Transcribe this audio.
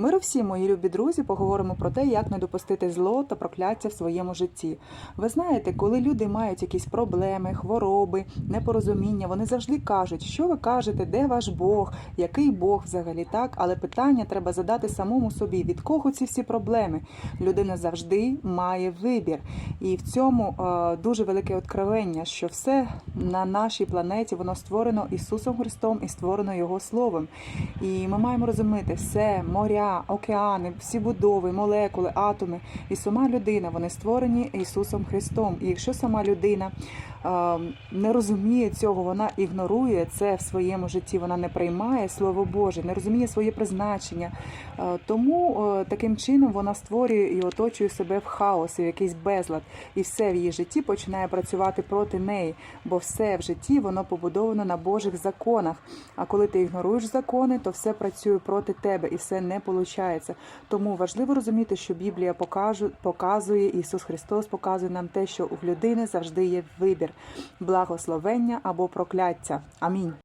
Миру всі, мої любі друзі, поговоримо про те, як не допустити зло та прокляття в своєму житті. Ви знаєте, коли люди мають якісь проблеми, хвороби, непорозуміння, вони завжди кажуть, що ви кажете, де ваш Бог, який Бог взагалі так. Але питання треба задати самому собі, від кого ці всі проблеми. Людина завжди має вибір, і в цьому е, дуже велике откровення, що все на нашій планеті воно створено Ісусом Христом і створено Його Словом. І ми маємо розуміти все, моря, океани, всі будови, молекули, атоми і сама людина вони створені Ісусом Христом. І якщо сама людина е, не розуміє цього, вона ігнорує це в своєму житті, вона не приймає Слово Боже, не розуміє своє призначення. Е, тому е, таким чином вона створює і оточує себе в хаосі, в якийсь безлад, і все в її житті починає працювати проти неї, бо все в житті воно побудовано на Божих законах. А коли ти ігноруєш закони, то все працює проти тебе і все не виходить. Тому важливо розуміти, що Біблія показує, Ісус Христос показує нам те, що у людини завжди є вибір благословення або прокляття. Амінь.